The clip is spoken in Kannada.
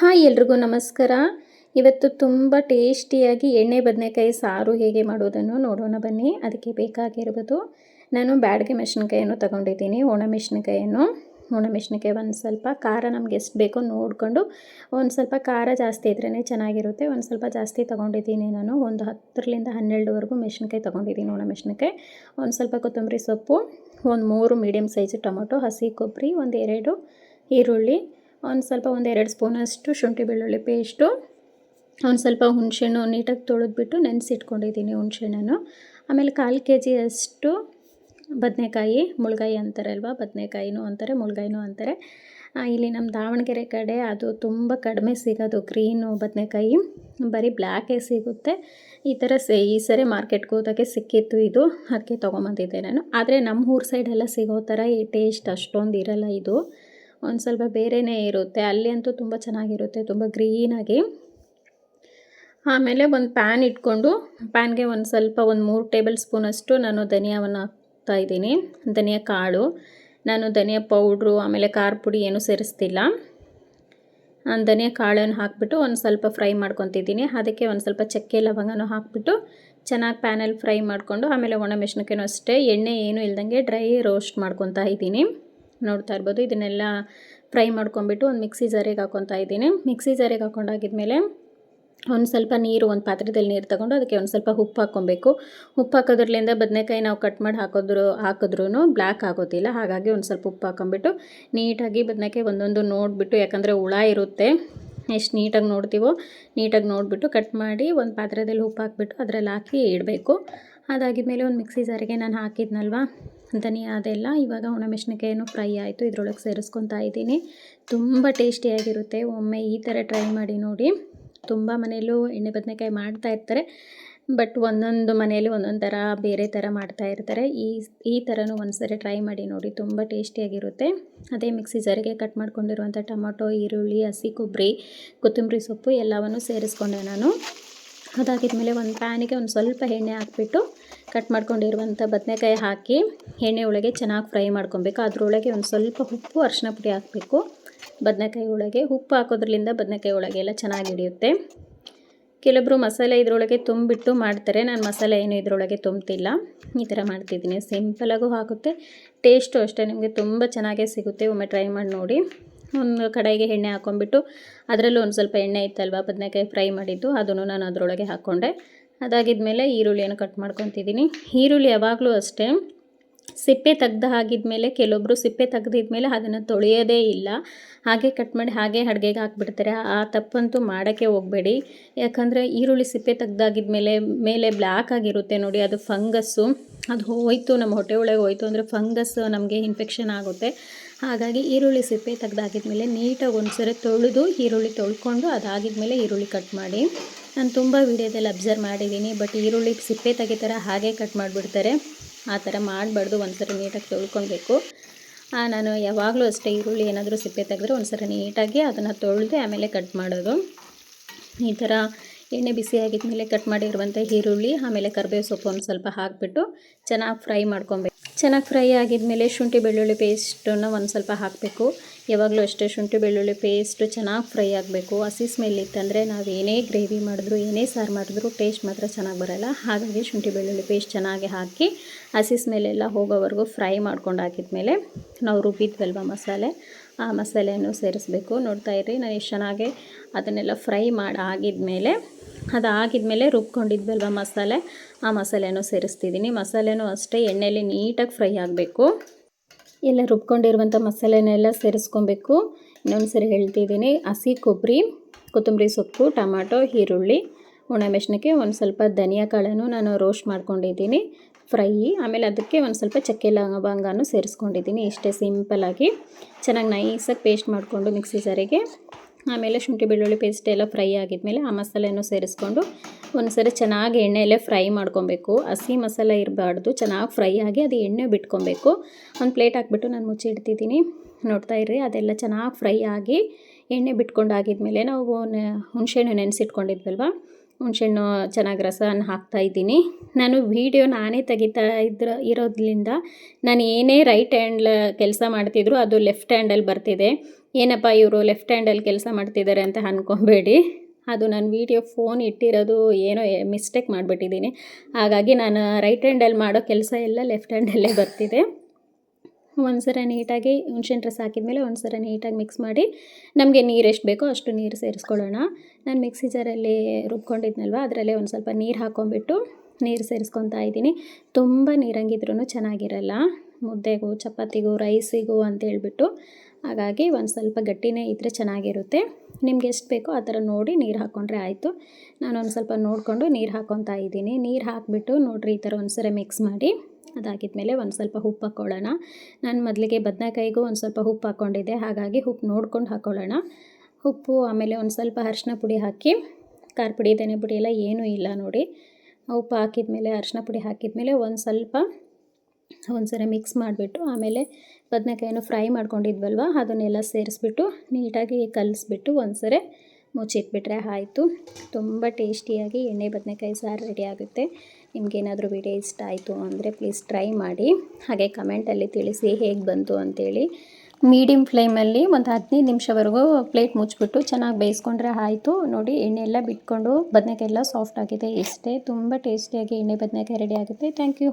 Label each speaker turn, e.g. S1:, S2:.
S1: ಹಾಯ್ ಎಲ್ರಿಗೂ ನಮಸ್ಕಾರ. ಇವತ್ತು ತುಂಬ ಟೇಸ್ಟಿಯಾಗಿ ಎಣ್ಣೆ ಬದನೆಕಾಯಿ ಸಾರು ಹೇಗೆ ಮಾಡೋದನ್ನು ನೋಡೋಣ ಬನ್ನಿ. ಅದಕ್ಕೆ ಬೇಕಾಗಿರ್ಬೋದು ನಾನು ಬ್ಯಾಡಗೆ ಮೆಣಸಿನ್ಕಾಯನ್ನು ತಗೊಂಡಿದ್ದೀನಿ. ಒಣ ಮೆಣಸಿನ್ಕಾಯನ್ನು ಒಣ ಮೆಣಸಿನ್ಕಾಯಿ ಒಂದು ಸ್ವಲ್ಪ ಖಾರ ನಮ್ಗೆ ಎಷ್ಟು ಬೇಕೋ ನೋಡಿಕೊಂಡು ಒಂದು ಸ್ವಲ್ಪ ಖಾರ ಜಾಸ್ತಿ ಇದ್ರೇ ಚೆನ್ನಾಗಿರುತ್ತೆ. ಒಂದು ಸ್ವಲ್ಪ ಜಾಸ್ತಿ ತೊಗೊಂಡಿದ್ದೀನಿ ನಾನು. ಒಂದು ಹತ್ತರಿಂದ ಹನ್ನೆರಡುವರೆಗೂ ಮೆಣಸಿನ್ಕಾಯಿ ತೊಗೊಂಡಿದ್ದೀನಿ ಒಣ ಮೆಣಸಿನ್ಕಾಯಿ. ಒಂದು ಸ್ವಲ್ಪ ಕೊತ್ತಂಬರಿ ಸೊಪ್ಪು, ಒಂದು ಮೂರು ಮೀಡಿಯಮ್ ಸೈಜ್ ಟೊಮೊಟೊ, ಹಸಿ ಕೊಬ್ಬರಿ, ಒಂದು ಎರಡು ಈರುಳ್ಳಿ ಒಂದು ಸ್ವಲ್ಪ ಒಂದು ಎರಡು ಸ್ಪೂನಷ್ಟು ಶುಂಠಿ ಬೆಳ್ಳುಳ್ಳಿ ಪೇಸ್ಟು, ಒಂದು ಸ್ವಲ್ಪ ಹುಣಸೆಹಣ್ಣು ನೀಟಾಗಿ ತೊಳೆದ್ಬಿಟ್ಟು ನೆನೆಸಿಟ್ಕೊಂಡಿದ್ದೀನಿ ಹುಣಸೆಹಣ್ಣನ್ನು. ಆಮೇಲೆ ಕಾಲು ಕೆ ಜಿಯಷ್ಟು ಬದನೆಕಾಯಿ, ಮುಳುಗಾಯಿ ಅಂತಾರೆ ಅಲ್ವಾ? ಬದನೆಕಾಯಿನೂ ಅಂತಾರೆ, ಮುಳುಗಾಯಿನೂ ಅಂತಾರೆ. ಇಲ್ಲಿ ನಮ್ಮ ದಾವಣಗೆರೆ ಕಡೆ ಅದು ತುಂಬ ಕಡಿಮೆ ಸಿಗೋದು ಗ್ರೀನು ಬದನೆಕಾಯಿ. ಬರೀ ಬ್ಲ್ಯಾಕೇ ಸಿಗುತ್ತೆ. ಈ ಥರ ಸೇ, ಈ ಸರಿ ಮಾರ್ಕೆಟ್ಗೆ ಹೋದಾಗೆ ಸಿಕ್ಕಿತ್ತು ಇದು. ಅದಕ್ಕೆ ತೊಗೊಂಬಂದಿದ್ದೆ ನಾನು. ಆದರೆ ನಮ್ಮ ಊರ ಸೈಡೆಲ್ಲ ಸಿಗೋ ಥರ ಈ ಟೇಸ್ಟ್ ಅಷ್ಟೊಂದು ಇರಲ್ಲ ಇದು. ಒಂದು ಸ್ವಲ್ಪ ಬೇರೆಯೇ ಇರುತ್ತೆ. ಅಲ್ಲಿ ಅಂತೂ ತುಂಬ ಚೆನ್ನಾಗಿರುತ್ತೆ, ತುಂಬ ಗ್ರೀನಾಗಿ ಆಮೇಲೆ ಒಂದು ಪ್ಯಾನ್ ಇಟ್ಕೊಂಡು ಪ್ಯಾನ್ಗೆ ಒಂದು ಸ್ವಲ್ಪ ಒಂದು ಮೂರು ಟೇಬಲ್ ಸ್ಪೂನಷ್ಟು ನಾನು ಧನಿಯಾವನ್ನು ಹಾಕ್ತಾಯಿದ್ದೀನಿ ಧನಿಯಾ ಕಾಳು, ನಾನು ಧನಿಯಾ ಪೌಡ್ರು ಆಮೇಲೆ ಖಾರ ಪುಡಿ ಏನೂ ಸೇರಿಸ್ತಿಲ್ಲ. ಧನಿಯಾ ಕಾಳನ್ನು ಹಾಕಿಬಿಟ್ಟು ಒಂದು ಸ್ವಲ್ಪ ಫ್ರೈ ಮಾಡ್ಕೊತಿದ್ದೀನಿ. ಅದಕ್ಕೆ ಒಂದು ಸ್ವಲ್ಪ ಚಕ್ಕೆ ಲವಂಗನೂ ಹಾಕಿಬಿಟ್ಟು ಚೆನ್ನಾಗಿ ಪ್ಯಾನಲ್ಲಿ ಫ್ರೈ ಮಾಡಿಕೊಂಡು, ಆಮೇಲೆ ಒಣ ಮೆಣಸಿನಕಾಯಿನೂ ಅಷ್ಟೇ, ಎಣ್ಣೆ ಏನೂ ಇಲ್ದಂಗೆ ಡ್ರೈ ರೋಸ್ಟ್ ಮಾಡ್ಕೊತಾ ಇದ್ದೀನಿ. ನೋಡ್ತಾ ಇರ್ಬೋದು. ಇದನ್ನೆಲ್ಲ ಫ್ರೈ ಮಾಡ್ಕೊಂಬಿಟ್ಟು ಒಂದು ಮಿಕ್ಸಿ ಜಾರಿಗೆ ಹಾಕೊತಾ ಇದ್ದೀನಿ. ಮಿಕ್ಸಿ ಜಾರಿಗೆ ಹಾಕೊಂಡಾಗಿದ್ಮೇಲೆ ಒಂದು ಸ್ವಲ್ಪ ನೀರು, ಒಂದು ಪಾತ್ರೆದಲ್ಲಿ ನೀರು ತಗೊಂಡು ಅದಕ್ಕೆ ಒಂದು ಸ್ವಲ್ಪ ಉಪ್ಪು ಹಾಕ್ಕೊಬೇಕು. ಉಪ್ಪು ಹಾಕೋದ್ರಲ್ಲಿಂದ ಬದನೆಕಾಯಿ ನಾವು ಕಟ್ ಮಾಡಿ ಹಾಕೋದ್ರು ಹಾಕಿದ್ರೂ ಬ್ಲ್ಯಾಕ್ ಆಗೋದಿಲ್ಲ. ಹಾಗಾಗಿ ಒಂದು ಸ್ವಲ್ಪ ಉಪ್ಪು ಹಾಕೊಂಬಿಟ್ಟು ನೀಟಾಗಿ ಬದನೆಕಾಯಿ ಒಂದೊಂದು ನೋಡಿಬಿಟ್ಟು, ಯಾಕಂದರೆ ಹುಳ ಇರುತ್ತೆ, ಎಷ್ಟು ನೀಟಾಗಿ ನೋಡ್ತೀವೋ, ನೀಟಾಗಿ ನೋಡಿಬಿಟ್ಟು ಕಟ್ ಮಾಡಿ ಒಂದು ಪಾತ್ರೆದಲ್ಲಿ ಉಪ್ಪು ಹಾಕ್ಬಿಟ್ಟು ಅದರಲ್ಲಿ ಹಾಕಿ ಇಡಬೇಕು. ಅದಾಗಿದ್ಮೇಲೆ ಒಂದು ಮಿಕ್ಸಿ ಜಾರಿಗೆ ನಾನು ಹಾಕಿದ್ನಲ್ವ? ಧನಿಯಾ ಅದೆಲ್ಲ ಇವಾಗ ಒಣಮೆಣಸಿನಕಾಯನ್ನು ಫ್ರೈ ಆಯಿತು, ಇದರೊಳಗೆ ಸೇರಿಸ್ಕೊತಾ ಇದ್ದೀನಿ. ತುಂಬ ಟೇಸ್ಟಿಯಾಗಿರುತ್ತೆ ಒಮ್ಮೆ ಈ ಥರ ಟ್ರೈ ಮಾಡಿ ನೋಡಿ. ತುಂಬ ಮನೆಯಲ್ಲೂ ಎಣ್ಣೆ ಬದನೆಕಾಯಿ ಮಾಡ್ತಾ ಇರ್ತಾರೆ, ಬಟ್ ಒಂದೊಂದು ಮನೆಯಲ್ಲಿ ಒಂದೊಂದು ಥರ, ಬೇರೆ ಥರ ಮಾಡ್ತಾ ಇರ್ತಾರೆ. ಈ ಈ ಥರನೂ ಒಂದ್ಸರಿ ಟ್ರೈ ಮಾಡಿ ನೋಡಿ, ತುಂಬ ಟೇಸ್ಟಿಯಾಗಿರುತ್ತೆ ಅದೇ ಮಿಕ್ಸಿ ಜರಿಗೆ ಕಟ್ ಮಾಡ್ಕೊಂಡಿರುವಂಥ ಟೊಮೊಟೊ, ಈರುಳ್ಳಿ, ಹಸಿ ಕೊಬ್ಬರಿ, ಕೊತ್ತಂಬರಿ ಸೊಪ್ಪು ಎಲ್ಲವನ್ನು ಸೇರಿಸ್ಕೊಂಡೆ ನಾನು. ಅದಾಗಿದ್ಮೇಲೆ ಒಂದು ಪ್ಯಾನಿಗೆ ಒಂದು ಸ್ವಲ್ಪ ಎಣ್ಣೆ ಹಾಕ್ಬಿಟ್ಟು ಕಟ್ ಮಾಡ್ಕೊಂಡಿರುವಂಥ ಬದನೆಕಾಯಿ ಹಾಕಿ ಎಣ್ಣೆ ಒಳಗೆ ಚೆನ್ನಾಗಿ ಫ್ರೈ ಮಾಡ್ಕೊಬೇಕು. ಅದರೊಳಗೆ ಒಂದು ಸ್ವಲ್ಪ ಉಪ್ಪು ಅರಿಶಿನ ಪುಡಿ ಹಾಕಬೇಕು. ಬದನೆಕಾಯಿ ಒಳಗೆ ಉಪ್ಪು ಹಾಕೋದ್ರಿಂದ ಬದನೆಕಾಯಿ ಒಳಗೆ ಎಲ್ಲ ಚೆನ್ನಾಗಿ ಹಿಡಿಯುತ್ತೆ. ಕೆಲವೊಬ್ಬರು ಮಸಾಲೆ ಇದರೊಳಗೆ ತುಂಬಿಟ್ಟು ಮಾಡ್ತಾರೆ. ನಾನು ಮಸಾಲೆ ಏನು ಇದರೊಳಗೆ ತುಂಬ್ತಿಲ್ಲ. ಈ ಥರ ಮಾಡ್ತಿದ್ದೀನಿ. ಸಿಂಪಲಾಗೂ ಆಗುತ್ತೆ ಟೇಸ್ಟು ಅಷ್ಟೇ ನಿಮಗೆ ತುಂಬ ಚೆನ್ನಾಗೇ ಸಿಗುತ್ತೆ. ಒಮ್ಮೆ ಟ್ರೈ ಮಾಡಿ ನೋಡಿ. ಒಂದು ಕಡೆಗೆ ಎಣ್ಣೆ ಹಾಕೊಂಡ್ಬಿಟ್ಟು ಅದರಲ್ಲೂ ಒಂದು ಸ್ವಲ್ಪ ಎಣ್ಣೆ ಇತ್ತಲ್ವ, ಬದನೆಕಾಯಿ ಫ್ರೈ ಮಾಡಿದ್ದು, ಅದನ್ನು ನಾನು ಅದರೊಳಗೆ ಹಾಕ್ಕೊಂಡೆ. ಅದಾಗಿದ್ಮೇಲೆ ಈರುಳ್ಳಿಯನ್ನು ಕಟ್ ಮಾಡ್ಕೊತಿದ್ದೀನಿ ಈರುಳ್ಳಿ ಯಾವಾಗಲೂ ಅಷ್ಟೇ, ಸಿಪ್ಪೆ ತೆಗ್ದು ಹಾಗಿದ್ಮೇಲೆ ಕೆಲವೊಬ್ಬರು ಸಿಪ್ಪೆ ತೆಗ್ದಿದ್ಮೇಲೆ ಅದನ್ನು ತೊಳೆಯೋದೇ ಇಲ್ಲ. ಹಾಗೆ ಕಟ್ ಮಾಡಿ ಹಾಗೆ ಅಡುಗೆಗೆ ಹಾಕ್ಬಿಡ್ತಾರೆ. ಆ ತಪ್ಪಂತೂ ಮಾಡೋಕ್ಕೆ ಹೋಗಬೇಡಿ. ಯಾಕಂದರೆ ಈರುಳ್ಳಿ ಸಿಪ್ಪೆ ತೆಗ್ದಾಗಿದ್ಮೇಲೆ ಮೇಲೆ ಬ್ಲ್ಯಾಕ್ ಆಗಿರುತ್ತೆ ನೋಡಿ, ಅದು ಫಂಗಸ್ಸು. ಅದು ಹೋಯ್ತು, ನಮ್ಮ ಹೊಟ್ಟೆ ಒಳಗೆ ಹೋಯ್ತು ಅಂದರೆ ಫಂಗಸ್ ನಮಗೆ ಇನ್ಫೆಕ್ಷನ್ ಆಗುತ್ತೆ. ಹಾಗಾಗಿ ಈರುಳ್ಳಿ ಸಿಪ್ಪೆ ತೆಗ್ದಾಗಿದ್ಮೇಲೆ ನೀಟಾಗಿ ಒಂದು ಸರಿ ತೊಳೆದು ಈರುಳ್ಳಿ ತೊಳ್ಕೊಂಡು ಅದಾಗಿದ್ಮೇಲೆ ಈರುಳ್ಳಿ ಕಟ್ ಮಾಡಿ. ನಾನು ತುಂಬ ವೀಡಿಯೋದಲ್ಲಿ ಅಬ್ಸರ್ವ್ ಮಾಡಿದ್ದೀನಿ, ಬಟ್ ಈರುಳ್ಳಿ ಸಿಪ್ಪೆ ತೆಗಿತಾರೆ ಹಾಗೆ ಕಟ್ ಮಾಡಿಬಿಡ್ತಾರೆ. ಆ ಥರ ಮಾಡಬಾರ್ದು, ಒಂದ್ಸರಿ ನೀಟಾಗಿ ತೊಳ್ಕೊಬೇಕು ನಾನು ಯಾವಾಗಲೂ ಅಷ್ಟೇ ಈರುಳ್ಳಿ ಏನಾದರೂ ಸಿಪ್ಪೆ ತೆಗೆದ್ರೆ ಒಂದ್ಸರಿ ನೀಟಾಗಿ ಅದನ್ನು ತೊಳೆದು ಆಮೇಲೆ ಕಟ್ ಮಾಡೋದು. ಈ ಥರ ಎಣ್ಣೆ ಬಿಸಿ ಆಗಿದ್ಮೇಲೆ ಕಟ್ ಮಾಡಿರುವಂಥ ಈರುಳ್ಳಿ, ಆಮೇಲೆ ಕರಿಬೇವು ಸೊಪ್ಪು ಒಂದು ಸ್ವಲ್ಪ ಹಾಕಿಬಿಟ್ಟು ಚೆನ್ನಾಗಿ ಫ್ರೈ ಮಾಡ್ಕೊಬೇಕು ಚೆನ್ನಾಗಿ ಫ್ರೈ ಆಗಿದ್ಮೇಲೆ ಶುಂಠಿ ಬೆಳ್ಳುಳ್ಳಿ ಪೇಸ್ಟನ್ನು ಒಂದು ಸ್ವಲ್ಪ ಹಾಕಬೇಕು. ಯಾವಾಗಲೂ ಅಷ್ಟೇ ಶುಂಠಿ, ಬೆಳ್ಳುಳ್ಳಿ ಪೇಸ್ಟ್ ಚೆನ್ನಾಗಿ ಫ್ರೈ ಆಗಬೇಕು. ಹಸಿ ಸ್ಮೆಲ್ ಇತ್ತಂದರೆ ನಾವು ಏನೇ ಗ್ರೇವಿ ಮಾಡಿದ್ರು, ಏನೇ ಸಾರು ಮಾಡಿದ್ರು ಟೇಸ್ಟ್ ಮಾತ್ರ ಚೆನ್ನಾಗಿ ಬರೋಲ್ಲ. ಹಾಗಾಗಿ ಶುಂಠಿ, ಬೆಳ್ಳುಳ್ಳಿ ಪೇಸ್ಟ್ ಚೆನ್ನಾಗಿ ಹಾಕಿ ಹಸಿ ಸ್ಮೆಲ್ಲೆಲ್ಲ ಹೋಗೋವರೆಗೂ ಫ್ರೈ ಮಾಡ್ಕೊಂಡು ಹಾಕಿದ್ಮೇಲೆ ನಾವು ರುಬ್ಬಿದ್ವಲ್ವ ಮಸಾಲೆ? ಆ ಮಸಾಲೆಯನ್ನು ಸೇರಿಸ್ಬೇಕು. ನೋಡ್ತಾ ಇರಿ ನಾನು ಎಷ್ಟು ಚೆನ್ನಾಗಿ ಅದನ್ನೆಲ್ಲ ಫ್ರೈ ಮಾಡಿ ಆಗಿದ್ಮೇಲೆ ಅದಾಗಿದ್ಮೇಲೆ ರುಬ್ಕೊಂಡಿದ್ವಲ್ವ ಮಸಾಲೆ? ಆ ಮಸಾಲೆನೂ ಸೇರಿಸ್ತಿದ್ದೀನಿ ಮಸಾಲೆನೂ ಅಷ್ಟೇ ಎಣ್ಣೆಯಲ್ಲಿ ನೀಟಾಗಿ ಫ್ರೈ ಆಗಬೇಕು. ಎಲ್ಲ ರುಬ್ಕೊಂಡಿರುವಂಥ ಮಸಾಲೆನೆಲ್ಲ ಸೇರಿಸ್ಕೊಬೇಕು. ಇನ್ನೊಂದು ಸರಿ ಹೇಳ್ತಿದ್ದೀನಿ. ಹಸಿ ಕೊಬ್ಬರಿ, ಕೊತ್ತಂಬರಿ ಸೊಪ್ಪು, ಟೊಮಾಟೊ, ಈರುಳ್ಳಿ ಒಣಮೆಣಸಿನಕ್ಕೆ ಒಂದು ಸ್ವಲ್ಪ ಧನಿಯಾ ಕಾಳನ್ನು ನಾನು ರೋಸ್ಟ್ ಮಾಡ್ಕೊಂಡಿದ್ದೀನಿ. ಫ್ರೈ, ಆಮೇಲೆ ಅದಕ್ಕೆ ಒಂದು ಸ್ವಲ್ಪ ಚಕ್ಕೆ ಲವಂಗನೂ ಸೇರಿಸ್ಕೊಂಡಿದ್ದೀನಿ. ಇಷ್ಟೇ ಸಿಂಪಲಾಗಿ ಚೆನ್ನಾಗಿ ನೈಸಾಗಿ ಪೇಸ್ಟ್ ಮಾಡಿಕೊಂಡು ಮಿಕ್ಸಿ ಜರಿಗೆ. ಆಮೇಲೆ ಶುಂಠಿ ಬೆಳ್ಳುಳ್ಳಿ ಪೇಸ್ಟ್ ಎಲ್ಲ ಫ್ರೈ ಆಗಿದ್ಮೇಲೆ ಆ ಮಸಾಲೆಯನ್ನು ಸೇರಿಸ್ಕೊಂಡು ಒಂದು ಸರಿ ಚೆನ್ನಾಗಿ ಎಣ್ಣೆಯಲ್ಲೇ ಫ್ರೈ ಮಾಡ್ಕೊಬೇಕು. ಹಸಿ ಮಸಾಲೆ ಇರಬಾರ್ದು. ಚೆನ್ನಾಗಿ ಫ್ರೈ ಆಗಿ ಅದು ಎಣ್ಣೆ ಬಿಟ್ಕೊಬೇಕು. ಒಂದು ಪ್ಲೇಟ್ ಹಾಕ್ಬಿಟ್ಟು ನಾನು ಮುಚ್ಚಿ ಇಡ್ತಿದ್ದೀನಿ. ನೋಡ್ತಾ ಇರ್ರಿ, ಅದೆಲ್ಲ ಚೆನ್ನಾಗಿ ಫ್ರೈ ಆಗಿ ಎಣ್ಣೆ ಬಿಟ್ಕೊಂಡಾಗಿದ್ಮೇಲೆ ನಾವು ಹುಣಸೆಹಣ್ಣು ನೆನೆಸಿಟ್ಕೊಂಡಿದ್ವಲ್ವ? ಹುಣಸೆಹಣ್ಣು ಚೆನ್ನಾಗಿ ರಸನ ಹಾಕ್ತಾ ಇದ್ದೀನಿ. ನಾನು ವೀಡಿಯೋ ನಾನೇ ತೆಗಿತಾ ಇದ್ರ, ಇರೋದ್ರಿಂದ ನಾನು ಏನೇ ರೈಟ್ ಹ್ಯಾಂಡ್ ಕೆಲಸ ಮಾಡ್ತಿದ್ರು ಅದು ಲೆಫ್ಟ್ ಹ್ಯಾಂಡಲ್ಲಿ ಬರ್ತಿದೆ. ಏನಪ್ಪ ಇವರು ಲೆಫ್ಟ್ ಹ್ಯಾಂಡಲ್ಲಿ ಕೆಲಸ ಮಾಡ್ತಿದ್ದಾರೆ ಅಂತ ಅಂದ್ಕೊಬೇಡಿ ಅದು ನಾನು ವೀಡಿಯೋ ಫೋನ್ ಇಟ್ಟಿರೋದು ಏನೋ ಮಿಸ್ಟೇಕ್ ಮಾಡಿಬಿಟ್ಟಿದ್ದೀನಿ. ಹಾಗಾಗಿ ನಾನು ರೈಟ್ ಹ್ಯಾಂಡಲ್ಲಿ ಮಾಡೋ ಕೆಲಸ ಎಲ್ಲ ಲೆಫ್ಟ್ ಹ್ಯಾಂಡಲ್ಲೇ ಬರ್ತಿದೆ. ಒಂದ್ಸರ ನೀಟಾಗಿ ಹುಣ್ಸೆಹಣ್ಣು ರಸ ಹಾಕಿದ್ಮೇಲೆ ಒಂದ್ಸರ ನೀಟಾಗಿ ಮಿಕ್ಸ್ ಮಾಡಿ ನಮಗೆ ನೀರು ಎಷ್ಟು ಬೇಕೋ ಅಷ್ಟು ನೀರು ಸೇರಿಸ್ಕೊಳ್ಳೋಣ. ನಾನು ಮಿಕ್ಸಿ ಜಾರಲ್ಲಿ ರುಬ್ಕೊಂಡಿದ್ನಲ್ವ, ಅದರಲ್ಲೇ ಒಂದು ಸ್ವಲ್ಪ ನೀರು ಹಾಕೊಂಡ್ಬಿಟ್ಟು ನೀರು ಸೇರಿಸ್ಕೊತಾ ಇದ್ದೀನಿ. ತುಂಬ ನೀರಂಗಿದ್ರೂ ಚೆನ್ನಾಗಿರಲ್ಲ. ಮುದ್ದೆಗೂ, ಚಪಾತಿಗೂ ರೈಸಿಗೂ ಅಂತ ಹೇಳ್ಬಿಟ್ಟು. ಹಾಗಾಗಿ ಒಂದು ಸ್ವಲ್ಪ ಗಟ್ಟಿನೇ ಇದ್ದರೆ ಚೆನ್ನಾಗಿರುತ್ತೆ. ನಿಮ್ಗೆ ಎಷ್ಟು ಬೇಕೋ ಆ ಥರ ನೋಡಿ ನೀರು ಹಾಕ್ಕೊಂಡ್ರೆ ಆಯಿತು. ನಾನು ಒಂದು ಸ್ವಲ್ಪ ನೋಡಿಕೊಂಡು ನೀರು ಹಾಕ್ಕೊತಾ ಇದ್ದೀನಿ. ನೀರು ಹಾಕಿಬಿಟ್ಟು ನೋಡಿರಿ ಈ ಥರ ಒಂದು ಸರಿ ಮಿಕ್ಸ್ ಮಾಡಿ. ಅದಾಗಿದ್ಮೇಲೆ ಒಂದು ಸ್ವಲ್ಪ ಉಪ್ಪು ಹಾಕ್ಕೊಳ್ಳೋಣ ನಾನು ಮೊದಲಿಗೆ ಬದನೆಕಾಯಿಗೂ ಒಂದು ಸ್ವಲ್ಪ ಉಪ್ಪು ಹಾಕ್ಕೊಂಡಿದ್ದೆ. ಹಾಗಾಗಿ ಉಪ್ಪು ನೋಡ್ಕೊಂಡು ಹಾಕ್ಕೊಳ್ಳೋಣ ಉಪ್ಪು ಆಮೇಲೆ ಒಂದು ಸ್ವಲ್ಪ ಅರ್ಶಿನ ಪುಡಿ ಹಾಕಿ. ಖಾರ ಪುಡಿ ಧನೆ ಪುಡಿ ಎಲ್ಲ ಏನೂ ಇಲ್ಲ ನೋಡಿ. ಉಪ್ಪು ಹಾಕಿದ ಮೇಲೆ ಅರ್ಶಿನ ಪುಡಿ ಹಾಕಿದ ಮೇಲೆ ಒಂದು ಸ್ವಲ್ಪ ಒಂದು ಸರಿ ಮಿಕ್ಸ್ ಮಾಡಿಬಿಟ್ಟು ಆಮೇಲೆ ಬದನೆಕಾಯನ್ನು ಫ್ರೈ ಮಾಡ್ಕೊಂಡಿದ್ವಲ್ವ, ಅದನ್ನೆಲ್ಲ ಸೇರಿಸ್ಬಿಟ್ಟು ನೀಟಾಗಿ ಕಲಿಸ್ಬಿಟ್ಟು ಒಂದು ಸರಿ ಮುಚ್ಚಿಟ್ಬಿಟ್ರೆ ಆಯಿತು. ತುಂಬ ಟೇಸ್ಟಿಯಾಗಿ ಎಣ್ಣೆ ಬದನೆಕಾಯಿ ಸಾರು ರೆಡಿ ಆಗುತ್ತೆ. ನಿಮಗೇನಾದರೂ ವಿಡಿಯೋ ಇಷ್ಟ ಆಯಿತು ಅಂದರೆ ಪ್ಲೀಸ್ ಟ್ರೈ ಮಾಡಿ. ಹಾಗೆ ಕಮೆಂಟಲ್ಲಿ ತಿಳಿಸಿ ಹೇಗೆ ಬಂತು ಅಂತೇಳಿ. ಮೀಡಿಯಮ್ ಫ್ಲೇಮಲ್ಲಿ ಒಂದು ಹದಿನೈದು ನಿಮಿಷವರೆಗೂ ಪ್ಲೇಟ್ ಮುಚ್ಚಿಬಿಟ್ಟು ಚೆನ್ನಾಗಿ ಬೇಯಿಸ್ಕೊಂಡ್ರೆ ಆಯಿತು. ನೋಡಿ, ಎಣ್ಣೆ ಎಲ್ಲ ಬಿಟ್ಕೊಂಡು ಬದನೆಕಾಯಿ ಎಲ್ಲ ಸಾಫ್ಟ್ ಆಗಿದೆ. ಇಷ್ಟೇ ತುಂಬ ಟೇಸ್ಟಿಯಾಗಿ ಎಣ್ಣೆ ಬದನೆಕಾಯಿ ರೆಡಿ ಆಗುತ್ತೆ. Thank you